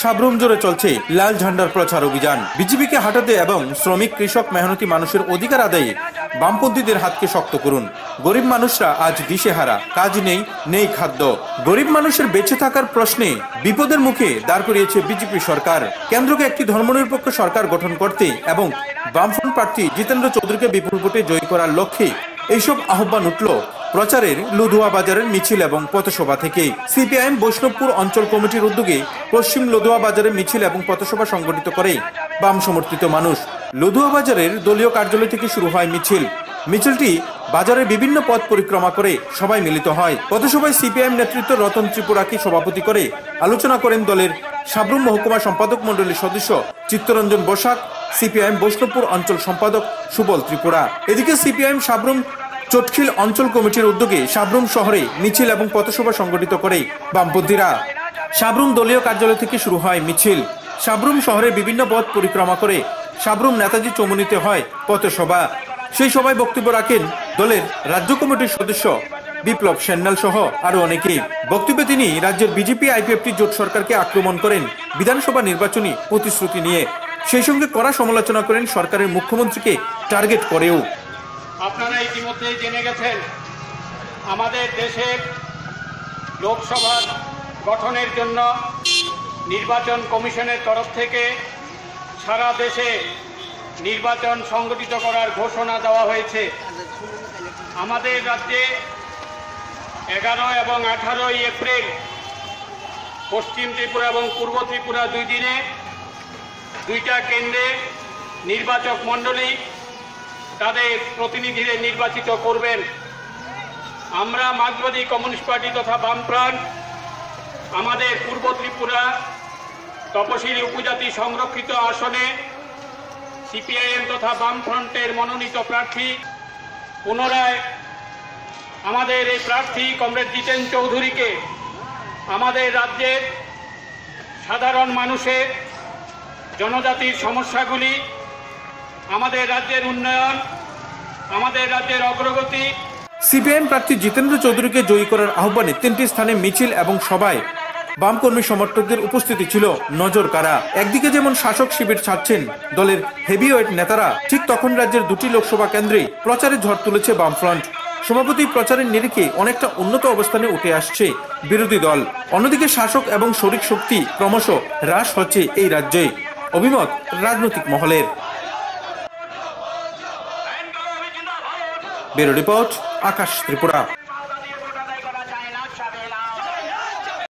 সাবরুম জুড়ে চলছে লাল ঝান্ডার প্রচার অভিযান। বিজেপিকে হাঁটাতে এবং শ্রমিক, কৃষক, মেহনতি মানুষের অধিকার আদায়ে বামপন্থীদের হাতকে শক্ত করুন। গরিব মানুষরা আজ দিশেহারা, কাজ নেই নেই খাদ্য। গরিব মানুষের বেঁচে থাকার প্রশ্নে বিপদের মুখে দাঁড় করিয়েছে বিজেপি সরকার। কেন্দ্রকে একটি ধর্মনিরপেক্ষ সরকার গঠন করতে এবং বামফ্রন্ট প্রার্থী জিতেন্দ্র চৌধুরীকে বিপুল ভোটে জয়ী করার লক্ষ্যে এইসব আহ্বান উঠল প্রচারের লুধুয়া বাজারের মিছিল এবং পথসভা থেকে সিপিআইএম বৈষ্ণবপুর অঞ্চল কমিটির উদ্যোগে পশ্চিম লুধুয়া বাজারে মিছিল এবং পথসভা সংগঠিত করে বাম সমর্থিত মানুষ। লুধুয়া বাজারের দলীয় কার্যালয় থেকে শুরু হয় মিছিল। মিছিলটি বাজারের বিভিন্ন পথ পরিক্রমা করে সবাই মিলিত হয়। পথসভায় সিপিআইএম নেতৃত্ব রতন ত্রিপুরাকে সভাপতি করে আলোচনা করেন দলের সাবরুম মহকুমা সম্পাদক মণ্ডলীর সদস্য চিত্তরঞ্জন বসাক, সিপিআইএম বৈষ্ণবপুর অঞ্চল সম্পাদক সুবল ত্রিপুরা। এদিকে সিপিআইএম সাবরুম চটখিল অঞ্চল কমিটির উদ্যোগে সাবরুম শহরে মিছিল এবং পথসভা সংগঠিত করে বামপন্থীরা। সাবরুম দলীয় কার্যালয় থেকে শুরু হয় মিছিল। সাবরুম শহরে বিভিন্ন পথ পরিক্রমা করে সাবরুম নেতাজি চমুনিতে হয় পথসভা। সেই সভায় বক্তব্য রাখেন দলের রাজ্য কমিটির সদস্য বিপ্লব সেন্নাল সহ আরও অনেকেই। বক্তব্যে তিনি রাজ্যের বিজেপি, আইপিএফটি জোট সরকারকে আক্রমণ করেন বিধানসভা নির্বাচনী প্রতিশ্রুতি নিয়ে। সেই সঙ্গে কড়া সমালোচনা করেন সরকারের মুখ্যমন্ত্রীকে টার্গেট করেও। আপনারা ইতিমধ্যেই জেনে গেছেন, আমাদের দেশের লোকসভার গঠনের জন্য নির্বাচন কমিশনের তরফ থেকে সারা দেশে নির্বাচন সংগঠিত করার ঘোষণা দেওয়া হয়েছে। আমাদের রাজ্যে এগারো এবং আঠারোই এপ্রিল পশ্চিম ত্রিপুরা এবং পূর্ব ত্রিপুরা দুই দিনে দুইটা কেন্দ্রে নির্বাচক মণ্ডলী তাদের প্রতিনিধিদের নির্বাচিত করবেন। আমরা মার্ক্সবাদী কমিউনিস্ট পার্টি তথা বামফ্রন্ট আমাদের পূর্ব ত্রিপুরা, তপশিলি উপজাতি সংরক্ষিত আসনে, সিপিআইএম তথা বামফ্রন্টের মনোনীত প্রার্থী, পুনরায় আমাদের এই প্রার্থী কমরেড জিতেন চৌধুরীকে, আমাদের রাজ্যের সাধারণ মানুষের, জনজাতির সমস্যাগুলি আমাদের রাজ্যের উন্নয়ন, আমাদের রাজ্যের অগ্রগতি। সিপিআইএম প্রার্থী জিতেন্দ্র চৌধুরীকে জয়ী করার আহ্বানে তিনটি স্থানে মিছিল এবং সভায় বামকর্মী সমর্থকদের উপস্থিতি ছিল নজর কারা একদিকে যেমন শাসক শিবির ছাড়ছেন দলের হেভিওয়েট নেতারা, ঠিক তখন রাজ্যের দুটি লোকসভা কেন্দ্রে প্রচারে ঝড় তুলেছে বামফ্রন্ট। সভাপতি প্রচারের নিরিখে অনেকটা উন্নত অবস্থানে উঠে আসছে বিরোধী দল। অন্যদিকে শাসক এবং শরিক শক্তি ক্রমশ হ্রাস হচ্ছে এই রাজ্যে। অভিমত রাজনৈতিক মহলের। Bureau report Akash Tripura.